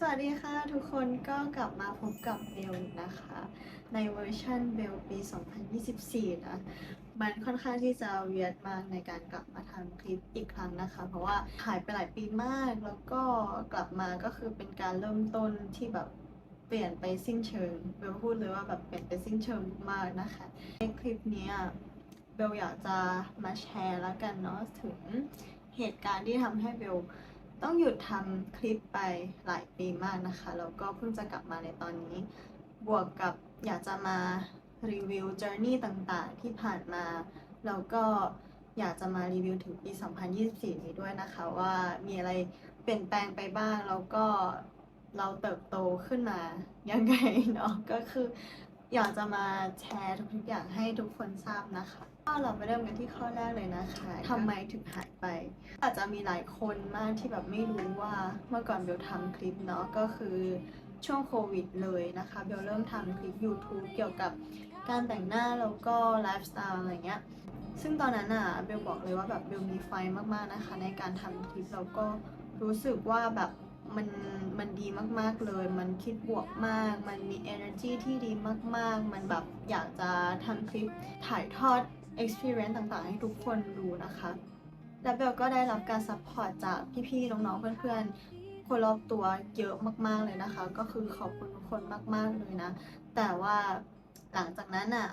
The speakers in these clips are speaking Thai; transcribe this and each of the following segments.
สวัสดีค่ะทุกคนก็กลับมาพบกับเบลนะคะ ในเวอร์ชันเบลปี 2024 นะ มันค่อนข้างที่จะเวียดมากในการกลับมาทำคลิปอีกครั้งนะคะ เพราะว่าหายไปหลายปีมากแล้วก็กลับมาก็คือเป็นการเริ่มต้นที่แบบเปลี่ยนไปสิ้นเชิงเบลพูดเลยว่าแบบเปลี่ยนไปสิ้นเชิงมากนะคะในคลิปนี้เบลอยากจะมาแชร์แล้วกันเนาะถึงเหตุการณ์ที่ทำให้เบล ต้องหยุดทำคลิปไปหลายปีมากนะคะ แล้วก็เพิ่งจะกลับมาในตอนนี้ บวกกับอยากจะมารีวิว journey ต่างๆ ที่ผ่านมา แล้วก็อยากจะมารีวิวถึงปี 2024 นี้ด้วยนะคะ ว่ามีอะไรเปลี่ยนแปลงไปบ้าง แล้วก็เราเติบโตขึ้นมายังไงเนาะก็คืออยากจะมาแชร์ทุกๆอย่างให้ทุกคนทราบนะคะ ก็เราไปเริ่มกันที่ข้อแรกเลยนะคะทำไมถึงหายไป อาจจะมีหลายคนมากที่แบบไม่รู้ว่าเมื่อก่อนเบลทำคลิปเนาะก็คือช่วงโควิดเลยนะคะเบลเริ่มทำคลิป YouTube เกี่ยวกับการแต่งหน้าแล้วก็ไลฟ์สไตล์อะไรเงี้ยซึ่งตอนนั้นอะเบลบอกเลยว่าแบบเบลมีไฟมากๆนะคะ ในการทำคลิปแล้วก็รู้สึกว่าแบบมันมันดีมากๆเลย มันคิดบวกมาก มันมี energy ที่ดีมากๆ มันแบบอยากจะทำคลิปถ่ายทอด experience ต่างๆ ให้ทุกคนดูนะคะและเบลก็ได้รับการซัพพอร์ตจากพี่ๆ น้องๆ เพื่อนๆ คนรอบตัวเยอะมากๆ เลยนะคะ ก็คือขอบคุณทุกคนมากๆ เลยนะ แต่ว่าหลังจากนั้นอะ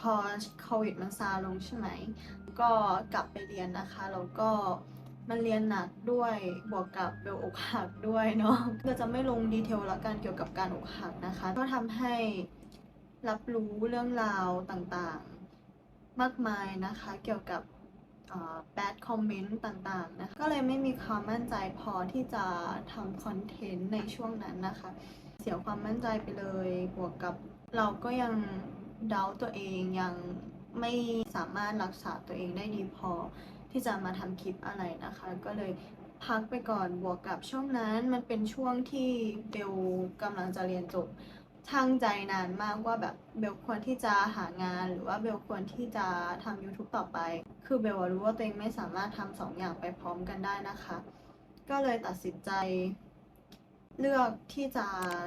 พอโควิดมันซาลงใช่ไหม ก็กลับไปเรียนนะคะ แล้วก็มันเรียนหนักด้วย บวกกับเบลอกหักด้วยเนาะเราจะไม่ลงดีเทลละกันเกี่ยวกับการอกหักนะคะ ก็ทำให้รับรู้เรื่องราวต่างๆ มากมายนะคะเกี่ยวกับแบดคอมเมนต์ต่างๆนะคะก็เลยไม่มีความมั่นใจพอที่จะทำคอนเทนต์ในช่วงนั้นนะคะ เสียความมั่นใจไปเลยบวกกับเราก็ยังเดาตัวเองยังไม่สามารถรักษาตัวเองได้ดีพอที่จะมาทำคลิปอะไรนะคะ ก็เลยพักไปก่อนบวกกับช่วงนั้นมันเป็นช่วงที่เบลกำลังจะเรียนจบ ช่างใจนานมากว่าแบบเบลควรที่จะหางานหรือว่าเบลควรที่จะทำ YouTube ต่อไป คือเบลรู้ว่าตัวเองไม่สามารถทำสองอย่างไปพร้อมกันได้นะคะ ก็เลยตัดสินใจ เลือกที่จะ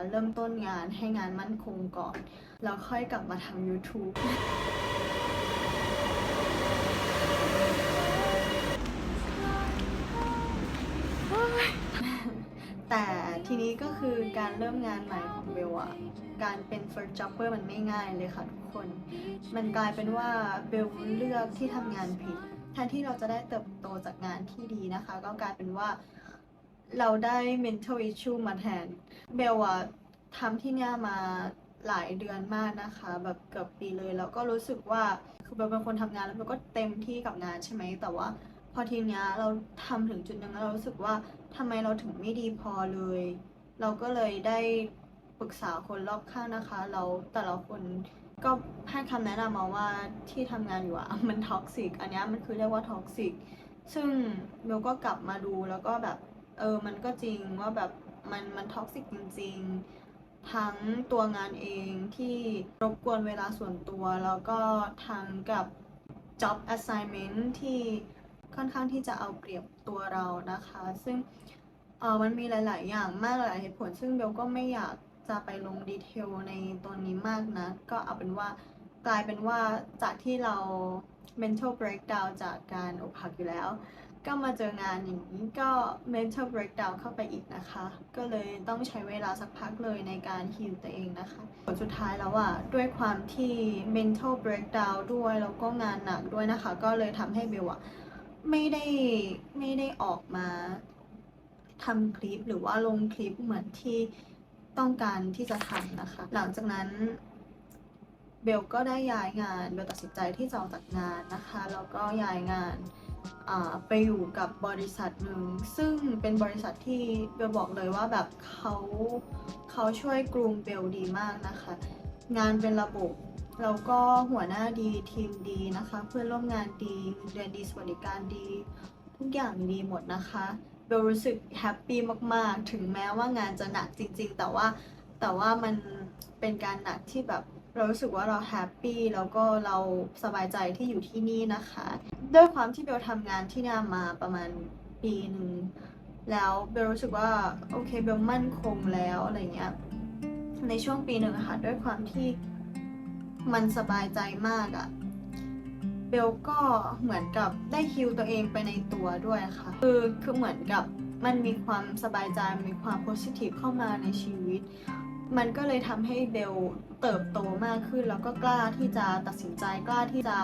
เริ่มต้นงานให้งานมั่นคงก่อน แล้วค่อยกลับมาทำ YouTube แต่ ทีนี้ก็คือการเริ่มงานใหม่ของเบลอะการเป็น first jobber มันไม่ง่ายเลยค่ะทุกคน มันกลายเป็นว่าเบลเลือกที่ทำงานผิดแทนที่เราจะได้เติบโตจากงานที่ดีนะคะ ก็กลายเป็นว่าเราได้ mental issue มาแทน เบลอะทำที่เนี่ยมาหลายเดือนมากนะคะ แบบเกือบปีเลย แล้วก็รู้สึกว่าคือเบลเป็นคนทำงานแล้วเบลก็เต็มที่กับงานใช่ไหมแต่ว่า พอทีเนี้ยเราทำถึงจุดหนึงแล้วเรารู้สึกว่าทำไมเราถึงไม่ดีพอเลย เราก็เลยได้ปรึกษาคนรอบข้างนะคะแล้วแต่ละคนก็ให้คำแนะนำมาว่าที่ทำงานอยู่อะมันท็อกซิกอันนี้มันคือเรียกว่าท็อกซิกซึ่งเบลก็กลับมาดูแล้วก็แบบเออมันก็จริงว่าแบบมันมันท็อกซิกจริง ๆ ทั้งตัวงานเองที่รบกวนเวลาส่วนตัว แล้วก็ทั้งกับ job assignment ที่ ค่อนข้างที่จะเอาเปรียบตัวเรานะคะ ซึ่งเออมันมีหลาย ๆ อย่างมากหลายเหตุผล ซึ่งเบลก็ไม่อยากจะไปลงดีเทลในตัวนี้มากนะ ก็เอาเป็นว่ากลายเป็นว่าจากที่เรา mental breakdown จากการอกหักอยู่แล้ว ก็มาเจองานอย่างนี้ก็ mental breakdown เข้าไปอีกนะคะ ก็เลยต้องใช้เวลาสักพักเลยในการ heal ตัวเองนะคะผลสุดท้ายแล้วอะด้วยความที่ mental breakdown ด้วยแล้วก็งานหนักด้วยนะคะ ก็เลยทำให้เบลอะ ไม่ได้ไม่ได้ออกมาทำคลิปหรือว่าลงคลิปเหมือนที่ต้องการที่จะทำนะคะ หลังจากนั้นเบลก็ได้ย้ายงานเบลตัดสินใจที่จะออกจากงานนะคะแล้วก็ย้ายงานไปอยู่กับบริษัทหนึ่งซึ่งเป็นบริษัทที่เบลบอกเลยว่าแบบเขาเขาช่วยกรูมเบลดีมากนะคะ งานเป็นระบบ แล้วก็หัวหน้าดีทีมดีนะคะ เพื่อนร่วมงานดีเดือนดีสวัสดิการดี ทุกอย่างดีหมดนะคะเบลรู้สึกแฮปปี้มากๆ ถึงแม้ว่างานจะหนักจริง ๆ แต่ว่าแต่ว่ามันเป็นการหนักที่แบบเรารู้สึกว่าเราแฮปปี้แล้วก็เราสบายใจที่อยู่ที่นี่นะคะ ด้วยความที่เบลทำงานที่นี่มาประมาณปีหนึ่งแล้วเบลรู้สึกว่าโอเคเบลมั่นคงแล้วอะไรเงี้ยในช่วงปีหนึ่งค่ะด้วยความที่ มันสบายใจมากอะเบลก็เหมือนกับได้ฮิลตัวเองไปในตัวด้วยค่ะ คือคือเหมือนกับมันมีความสบายใจมีความโพสิทีฟเข้ามาในชีวิต มันก็เลยทำให้เบลเติบโตมากขึ้น แล้วก็กล้าที่จะตัดสินใจกล้าที่จะ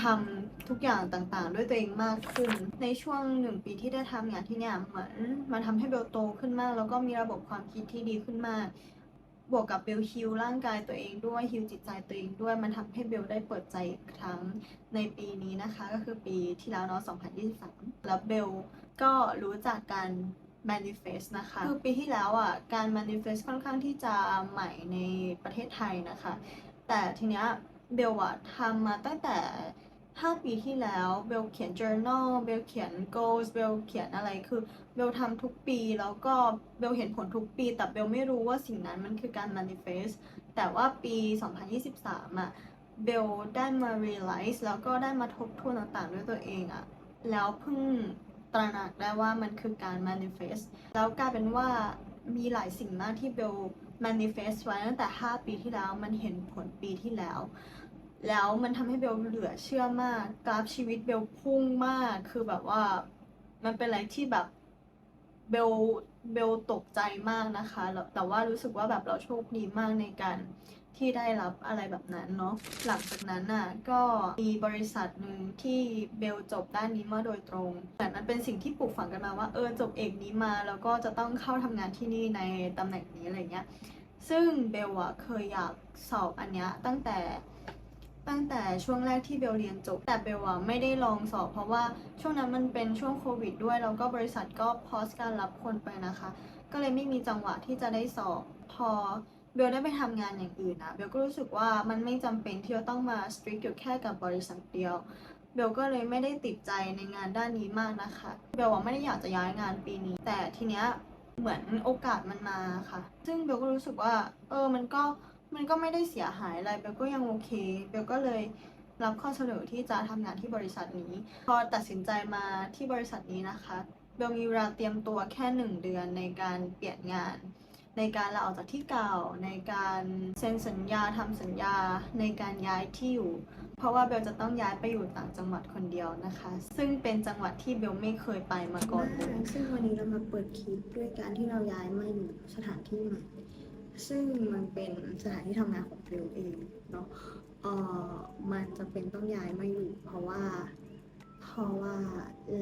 ทำทุกอย่างต่างๆ ด้วยตัวเองมากขึ้น ในช่วงหนึ่งปีที่ได้ทำงานที่เนี่ยเหมือนมันทำให้เบลโตขึ้นมาก แล้วก็มีระบบความคิดที่ดีขึ้นมาก บวกกับเบลฮิลร่างกายตัวเองด้วยฮิลจิตใจตัวเองด้วยมันทำให้เบลได้เปิดใจอีกครั้งในปีนี้นะคะ ก็คือปีที่แล้วเนาะ 2023 แล้วเบลก็รู้จักการ manifest นะคะ คือปีที่แล้วอะการ manifest ค่อนข้างที่จะใหม่ในประเทศไทยนะคะ แต่ทีเนี้ยเบลอะทำมาตั้งแต่ 5 ปีที่แล้วเบลเขียน journal เบลเขียน goals เบลเขียนอะไรคือเบลทำทุกปีแล้วก็เบลเห็นผลทุกปี แต่เบลไม่รู้ว่าสิ่งนั้นมันคือการ manifest แต่ว่าปี 2023อะเบลได้มา realize แล้วก็ได้มาทบทวนต่างๆ ด้วยตัวเองอะแล้วเพิ่งตระหนักได้ว่ามันคือการ manifest แล้วกลายเป็นว่ามีหลายสิ่งมากที่เบล manifest ไว้ตั้งแต่ 5 ปีที่แล้วมันเห็นผลปีที่แล้ว แล้วมันทำให้เบลเหลือเชื่อมาก กราฟชีวิตเบลพุ่งมาก คือแบบว่ามันเป็นอะไรที่แบบเบลเบลตกใจมากนะคะ แต่ว่ารู้สึกว่าแบบเราโชคดีมากในการที่ได้รับอะไรแบบนั้นเนาะ หลังจากนั้นน่ะก็มีบริษัทหนึ่งที่เบลจบด้านนี้มาโดยตรง แต่มันเป็นสิ่งที่ปลูกฝังกันมาว่าเออจบเอกนี้มาแล้วก็จะต้องเข้าทำงานที่นี่ในตำแหน่งนี้อะไรเงี้ย ซึ่งเบลอะเคยอยากสอบอันเนี้ยตั้งแต่ ตั้งแต่ช่วงแรกที่เบลเรียนจบ แต่เบลอะไม่ได้ลองสอบ เพราะว่าช่วงนั้นมันเป็นช่วงโควิดด้วยแล้วก็บริษัทก็พอสการรับคนไปนะคะ ก็เลยไม่มีจังหวะที่จะได้สอบพอเบลได้ไปทำงานอย่างอื่นนะเบลก็รู้สึกว่ามันไม่จำเป็นที่จะต้องมาสตริกอยู่แค่กับบริษัทเดียวเบลก็เลยไม่ได้ติดใจในงานด้านนี้มากนะคะเบลว่าไม่ได้อยากจะย้ายงานปีนี้ แต่ทีเนี้ยเหมือนโอกาสมันมาค่ะ ซึ่งเบลก็รู้สึกว่า เออมันก็ มันก็ไม่ได้เสียหายอะไรเบลก็ยังโอเคเบลก็เลยรับข้อเสนอที่จะทำงานที่บริษัทนี้ พอตัดสินใจมาที่บริษัทนี้นะคะเบลมีเวลาเตรียมตัวแค่หนึ่งเดือนในการเปลี่ยนงาน ในการลาออกจากที่เก่า ในการเซ็นสัญญาทำสัญญาในการย้ายที่อยู่ เพราะว่าเบลจะต้องย้ายไปอยู่ต่างจังหวัดคนเดียวนะคะ ซึ่งเป็นจังหวัดที่เบลไม่เคยไปมาก่อนเลยซึ่งวันนี้เรามาเปิดคลิปด้วยการที่เราย้ายมาอยู่สถานที่ใหม่ ซึ่งมันเป็นสถานที่ทำงานของฟิลเองเนาะเออมันจะเป็นต้องย้ายมาอยู่ เพราะว่า เพราะว่า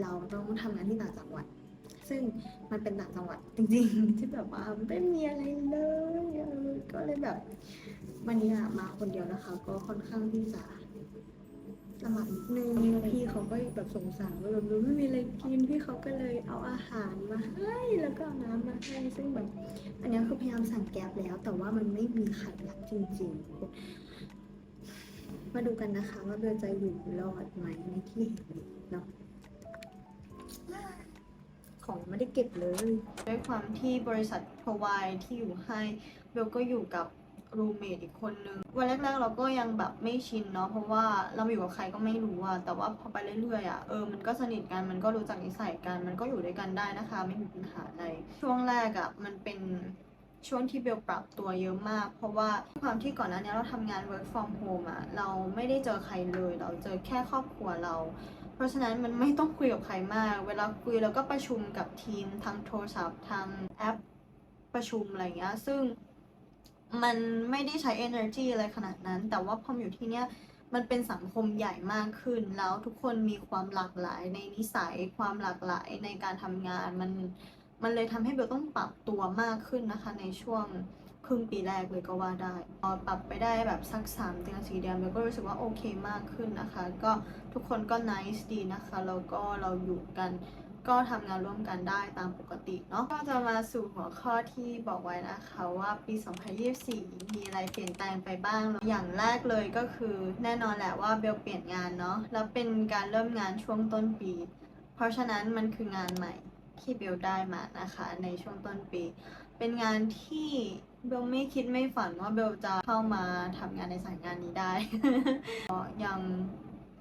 เราต้องทำงานที่ต่างจังหวัด ซึ่งมันเป็นต่างจังหวัดจริงๆ ที่แบบว่าไม่มีอะไรเลยก็เลยแบบวันนี้มาคนเดียวนะคะ ก็ค่อนข้างที่จะ ลำบากนิดนึงพี่เขาก็แบบสงสารว่าแบบไม่มีอะไรกินพี่เขาก็เลยเอาอาหารมาให้แล้วก็เอาน้ำมาให้ซึ่งแบบอันนี้คือพยายามสั่งแก๊บแล้ว แต่ว่ามันไม่มีใครรับจริงๆ มาดูกันนะคะว่าเบลจะอยู่รอดไหมในที่แห่งนี้เนาะของไม่ได้เก็บเลย ด้วยความที่บริษัท provide ที่อยู่ให้เบลก็อยู่กับ รูเมทอีกคนนึง วันแรกๆเราก็ยังแบบไม่ชินเนาะเพราะว่าเราอยู่กับใครก็ไม่รู้อะแต่ว่าพอไปเรื่อยๆอะเออมันก็สนิทกันมันก็รู้จักนิสัยกันมันก็อยู่ด้วยกันได้นะคะ ไม่มีปัญหาอะไรช่วงแรกอะมันเป็นช่วงที่เบลปรับตัวเยอะมาก เพราะว่าความที่ก่อนหน้านี้เราทำงาน work from home อะเราไม่ได้เจอใครเลย เราเจอแค่ครอบครัวเรา เพราะฉะนั้นมันไม่ต้องคุยกับใครมาก เวลาคุยเราก็ประชุมกับทีมทางโทรศัพท์ทางแอปประชุมอะไรเงี้ยซึ่ง มันไม่ได้ใช้ energy อะไรขนาดนั้น แต่ว่าพอมอยู่ที่เนี้ยมันเป็นสังคมใหญ่มากขึ้น แล้วทุกคนมีความหลากหลายในนิสัยความหลากหลายในการทำงานมันมันเลยทำให้เบลต้องปรับตัวมากขึ้นนะคะ ในช่วงครึ่งปีแรกเลยก็ว่าได้พอปรับไปได้แบบสักสามเดือนสี่เดือนเบลก็รู้สึกว่าโอเคมากขึ้นนะคะ ก็ทุกคนก็ nice ดีนะคะแล้วก็เราอยู่กัน ก็ทำงานร่วมกันได้ตามปกติเนาะก็จะมาสู่หัวข้อที่บอกไว้นะคะว่าปี 2024 มีอะไรเปลี่ยนแปลงไปบ้าง อย่างแรกเลยก็คือแน่นอนแหละว่าเบลเปลี่ยนงานเนาะแล้วเป็นการเริ่มงานช่วงต้นปี เพราะฉะนั้นมันคืองานใหม่ที่เบลได้มานะคะในช่วงต้นปี เป็นงานที่เบลไม่คิดไม่ฝันว่าเบลจะเข้ามาทำงานในสายงานนี้ได้ยัง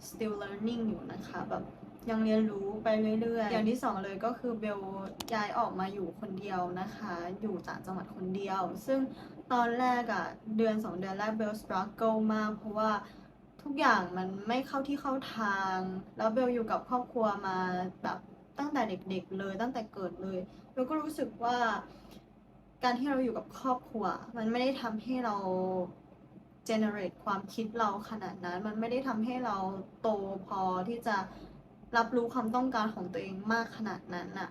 still learning อยู่นะคะแบบ ยังเรียนรู้ไปเรื่อยๆ อย่างที่สองเลยก็คือเบลย้ายออกมาอยู่คนเดียวนะคะ อยู่ต่างจังหวัดคนเดียว ซึ่งตอนแรกอะเดือนสองเดือนแรกเบลส t ร u เกิลมาก เพราะว่าทุกอย่างมันไม่เข้าที่เข้าทาง แล้วเบลอยู่กับครอบครัวมาแบบตั้งแต่เด็กๆเลยตั้งแต่เกิดเลยเบลก็รู้สึกว่า การที่เราอยู่กับครอบครัว มันไม่ได้ทำให้เรา generate ความคิดเราขนาดนั้น มันไม่ได้ทำให้เราโตพอที่จะ รับรู้ความต้องการของตัวเองมากขนาดนั้นน่ะ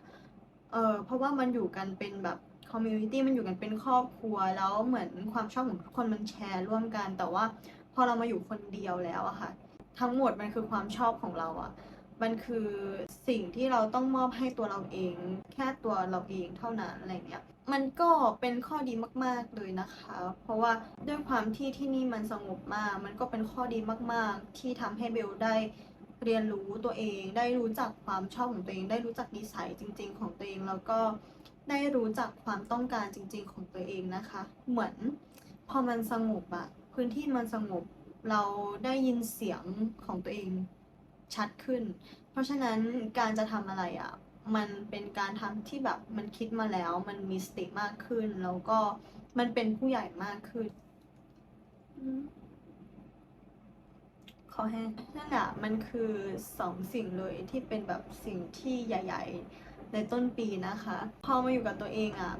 เออเพราะว่ามันอยู่กันเป็นแบบ community มันอยู่กันเป็นครอบครัวแล้วเหมือนความชอบของทุกคนมันแชร์ร่วมกัน แต่ว่าพอเรามาอยู่คนเดียวแล้วอะค่ะ ทั้งหมดมันคือความชอบของเราอะมันคือสิ่งที่เราต้องมอบให้ตัวเราเอง แค่ตัวเราเองเท่านั้นอะไรเงี้ยมันก็เป็นข้อดีมาก ๆเลยนะคะ เพราะว่าด้วยความที่ที่นี่มันสงบมาก มันก็เป็นข้อดีมาก ๆ ที่ทำให้เบลได้ เรียนรู้ตัวเองได้รู้จักความชอบของตัวเอง ได้รู้จักนิสัยจริง ๆ ของตัวเอง แล้วก็ได้รู้จักความต้องการจริง ๆ ของตัวเองนะคะ เหมือนพอมันสงบอะพื้นที่มันสงบเราได้ยินเสียงของตัวเองชัดขึ้น เพราะฉะนั้นการจะทำอะไรอะ่ะ มันเป็นการทำที่แบบมันคิดมาแล้ว มันมีสติมากขึ้น แล้วก็มันเป็นผู้ใหญ่มากขึ้นอื มขอแห้งนั่นแหละมันคือสองสิ่งเลยที่เป็นแบบสิ่งที่ใหญ่ ๆ ในต้นปีนะคะ พอมาอยู่กับตัวเองอะ่ะ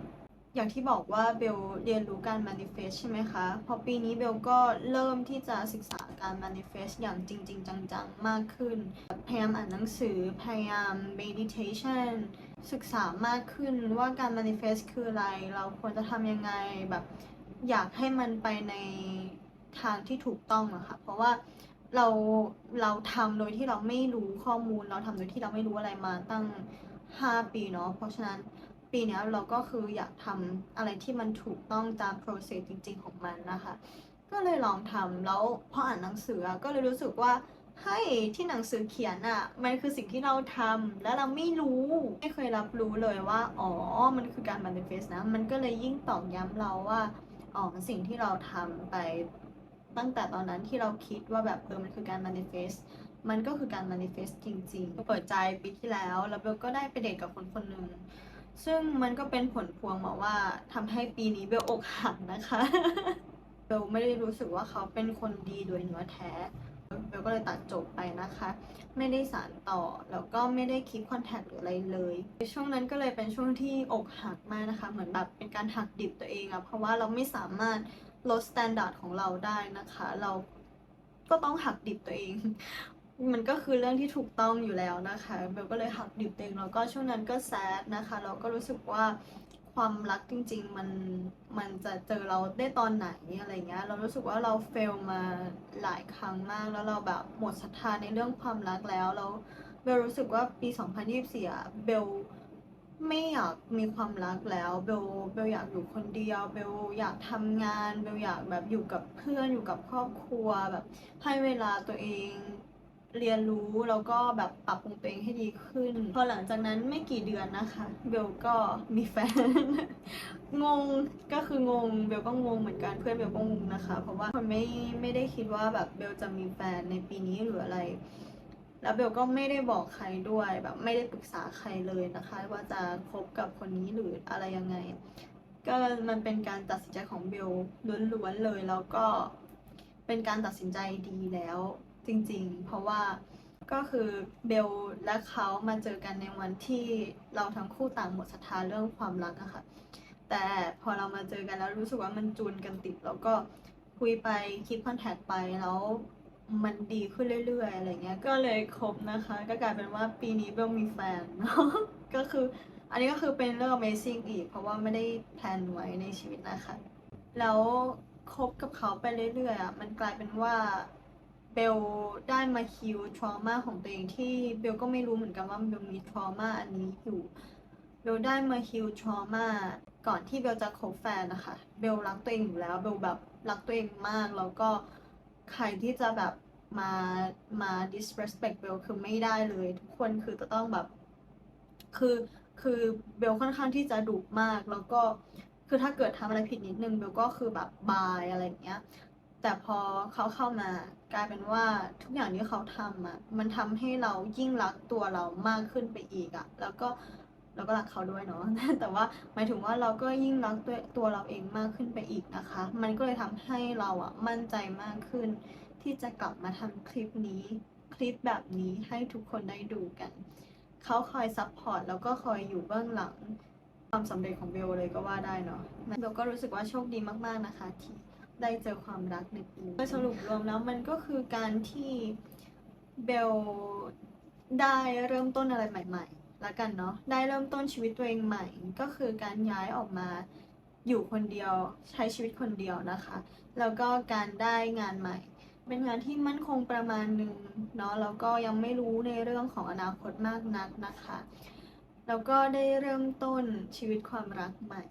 อย่างที่บอกว่าเบลเรียนรู้การ manifest ใช่ไหมคะ พอปีนี้เบลก็เริ่มที่จะศึกษาการ manifest อย่างจริง ๆ จัง ๆ มากขึ้น พยายามอ่านหนังสือ พยายาม meditation ศึกษามากขึ้นว่าการ manifest คืออะไร เราควรจะทำยังไงแบบอยากให้มันไปในทางที่ถูกต้องอะค่ะ เพราะว่า เราเราทำโดยที่เราไม่รู้ข้อมูล เราทำโดยที่เราไม่รู้อะไรมาตั้ง 5 ปีเนาะเพราะฉะนั้นปีนี้เราก็คืออยากทำอะไรที่มันถูกต้องตาม process จริง ๆ ของมันนะคะ ก็เลยลองทำแล้วพออ่านหนังสือก็เลยรู้สึกว่าเฮ้ยที่หนังสือเขียนอะมันคือสิ่งที่เราทำแล้วเราไม่รู้ ไม่เคยรับรู้เลยว่า อ๋อ มันคือการ manifest นะ มันก็เลยยิ่งตอกย้ำเราว่า อ๋อ สิ่งที่เราทำไป ตั้งแต่ตอนนั้นที่เราคิดว่าแบบเออมันคือการ manifest มันก็คือการ manifest จริงๆ เปิดใจปีที่แล้ว แล้วเบลก็ได้ไปเดทกับคนคนหนึ่งซึ่งมันก็เป็นผลพวงมาว่าทำให้ปีนี้เบลอกหักนะคะเบลไม่ได้รู้สึกว่าเขาเป็นคนดีโดยเนื้อแท้เบลก็เลยตัดจบไปนะคะ ไม่ได้สานต่อแล้วก็ไม่ได้คีปคอนแทคหรืออะไรเลย ช่วงนั้นก็เลยเป็นช่วงที่อกหักมากนะคะ เหมือนแบบเป็นการหักดิบตัวเองอะเพราะว่าเราไม่สามารถ ลดสแตนดาร์ดของเราได้นะคะ เราก็ต้องหักดิบตัวเอง มันก็คือเรื่องที่ถูกต้องอยู่แล้วนะคะเบลก็เลยหักดิบตัวเองแล้วก็ช่วงนั้นก็แซดนะคะเราก็รู้สึกว่าความรักจริง ๆ มันมันจะเจอเราได้ตอนไหนอะไรเงี้ย เรารู้สึกว่าเราเฟลมาหลายครั้งมาก แล้วเราแบบหมดศรัทธาในเรื่องความรักแล้วแล้วเบลรู้สึกว่าปี 2024เบล ไม่อยากมีความรักแล้วเบลเบลอยากอยู่คนเดียวเบลอยากทำงานเบลอยากแบบอยู่กับเพื่อนอยู่กับครอบครัวแบบให้เวลาตัวเอง เรียนรู้แล้วก็แบบปรับปรุงตัวเองให้ดีขึ้น พอหลังจากนั้นไม่กี่เดือนนะคะ เบลก็มีแฟน งงก็คืองงเบลก็งงเหมือนกันเพื่อนเบลก็งงนะคะ เพราะว่าคนไม่ไม่ได้คิดว่าแบบเบลจะมีแฟนในปีนี้หรืออะไร แล้วเบลก็ไม่ได้บอกใครด้วยแบบไม่ได้ปรึกษาใครเลยนะคะ ว่าจะคบกับคนนี้หรืออะไรยังไง ก็มันเป็นการตัดสินใจของเบลล้วนๆเลยแล้วก็เป็นการตัดสินใจดีแล้วจริงๆ เพราะว่าก็คือเบลและเขามาเจอกันในวันที่เราทั้งคู่ต่างหมดศรัทธาเรื่องความรักอะค่ะแต่พอเรามาเจอกันแล้วรู้สึกว่ามันจูนกันติด แล้วก็คุยไปคิดคอนแทคไปแล้ว มันดีขึ้นเรื่อยๆอะไรเงี้ย ก็เลยคบนะคะ ก็กลายเป็นว่าปีนี้เบลมีแฟน ก็คืออันนี้ก็คือเป็นเรื่อง Amazing อีก เพราะว่าไม่ได้แพลนไว้ในชีวิตนะคะ แล้วคบกับเขาไปเรื่อยๆอะมันกลายเป็นว่าเบลได้มาฮิวทรมาของตัวเองที่เบลก็ไม่รู้เหมือนกันว่าเบลมีทรมาอันนี้อยู่เบลได้มาฮิวทรมาก่อนที่เบลจะคบแฟนนะคะ เบลรักตัวเองอยู่แล้ว เบลแบบรักตัวเองมาก แล้วก็ใครที่จะแบบ มามา disrespect เบลคือไม่ได้เลย ทุกคนคือจะต้องแบบ คือคือเบลค่อนข้างที่จะดุมาก แล้วก็คือถ้าเกิดทำอะไรผิดนิดนึงเบลก็คือแบบบายอะไรอย่างเงี้ย แต่พอเขาเข้ามากลายเป็นว่าทุกอย่างที่เขาทำอะมันทำให้เรายิ่งรักตัวเรามากขึ้นไปอีกอะ แล้วก็เราก็รักเขาด้วยเนาะ แต่ว่าหมายถึงว่าเราก็ยิ่งรักตัวตัวเราเองมากขึ้นไปอีกนะคะ มันก็เลยทำให้เราอะมั่นใจมากขึ้น ที่จะกลับมาทำคลิปนี้คลิปแบบนี้ให้ทุกคนได้ดูกัน เขาคอยซัพพอร์ตแล้วก็คอยอยู่เบื้องหลังความสำเร็จของเบลเลยก็ว่าได้เนาะเบลก็รู้สึกว่าโชคดีมากๆนะคะ ที่ได้เจอความรักในปีนี้สรุปรวมแล้วมันก็คือการที่เบลได้เริ่มต้นอะไรใหม่ ๆ และกันเนาะได้เริ่มต้นชีวิตตัวเองใหม่ ก็คือการย้ายออกมาอยู่คนเดียวใช้ชีวิตคนเดียวนะคะ แล้วก็การได้งานใหม่ เป็นงานที่มั่นคงประมาณหนึ่งเนาะแล้วก็ยังไม่รู้ในเรื่องของอนาคตมากนักนะคะ แล้วก็ได้เริ่มต้นชีวิตความรักใหม่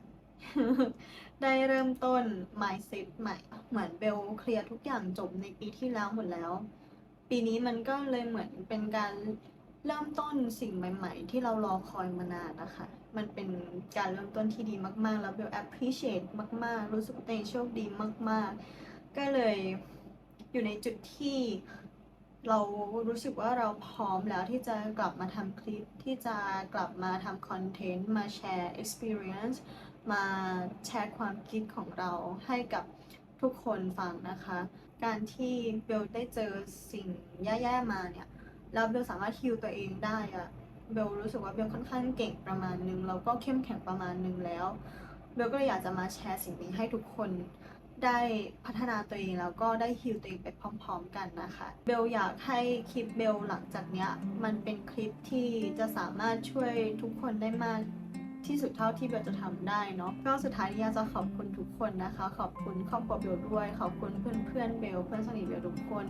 ได้เริ่มต้น mindset ใหม่ เหมือนเบลเคลียร์ทุกอย่างจบในปีที่แล้วหมดแล้ว ปีนี้มันก็เลยเหมือนเป็นการเริ่มต้นสิ่งใหม่ ๆ ที่เรารอคอยมานานนะคะ มันเป็นการเริ่มต้นที่ดีมาก ๆ แล้วเบล appreciate มาก ๆ รู้สึกว่าตัวเองโชคดีมาก ๆ ก็เลย อยู่ในจุดที่เรารู้สึกว่าเราพร้อมแล้วที่จะกลับมาทำคลิป ที่จะกลับมาทำคอนเทนต์ มาแชร์ experience มาแชร์ความคิดของเราให้กับทุกคนฟังนะคะ การที่เบลได้เจอสิ่งแย่ๆมาเนี่ย แล้วเบลสามารถฮิลตัวเองได้อะเบลรู้สึกว่าเบลค่อนข้างเก่งประมาณนึง แล้วก็เข้มแข็งประมาณนึงแล้ว เบลก็เลยอยากจะมาแชร์สิ่งนี้ให้ทุกคน ได้พัฒนาตัวเองแล้วก็ได้ฮิลตัวเองไปพร้อม ๆ กันนะคะ เบลอยากให้คลิปเบลหลังจากเนี้ยมันเป็นคลิปที่จะสามารถช่วยทุกคนได้มากที่สุดเท่าที่เบลจะทำได้เนาะก็สุดท้ายนี้อยากจะขอบคุณทุกคนนะคะ ขอบคุณครอบครัวเบลด้วย ขอบคุณเพื่อนเพื่อนๆเบลเพื่อนสนิทเบลทุกคน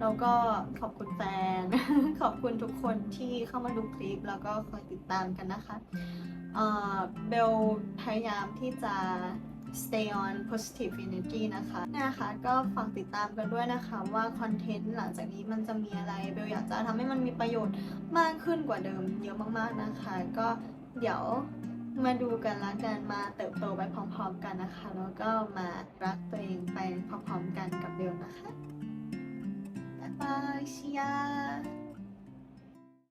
แล้วก็ขอบคุณแฟน ขอบคุณทุกคนที่เข้ามาดูคลิป แล้วก็คอยติดตามกันนะคะเบลพยายามที่จะ stay on positive energy นะคะเนยนะคะก็ฝากติดตามกันด้วยนะคะว่าคอนเทนต์หลังจากนี้มันจะมีอะไรเบลอยากจะทำให้มันมีประโยชน์มากขึ้นกว่าเดิมเยอะมากๆนะคะ ก็เดี๋ยวมาดูกันละกันมาเติบโตไปพร้อมๆกันนะคะ แล้วก็มารักตัวเองไปพร้อมๆกันกับเบลนะคะ บ๊ายบายเชียร์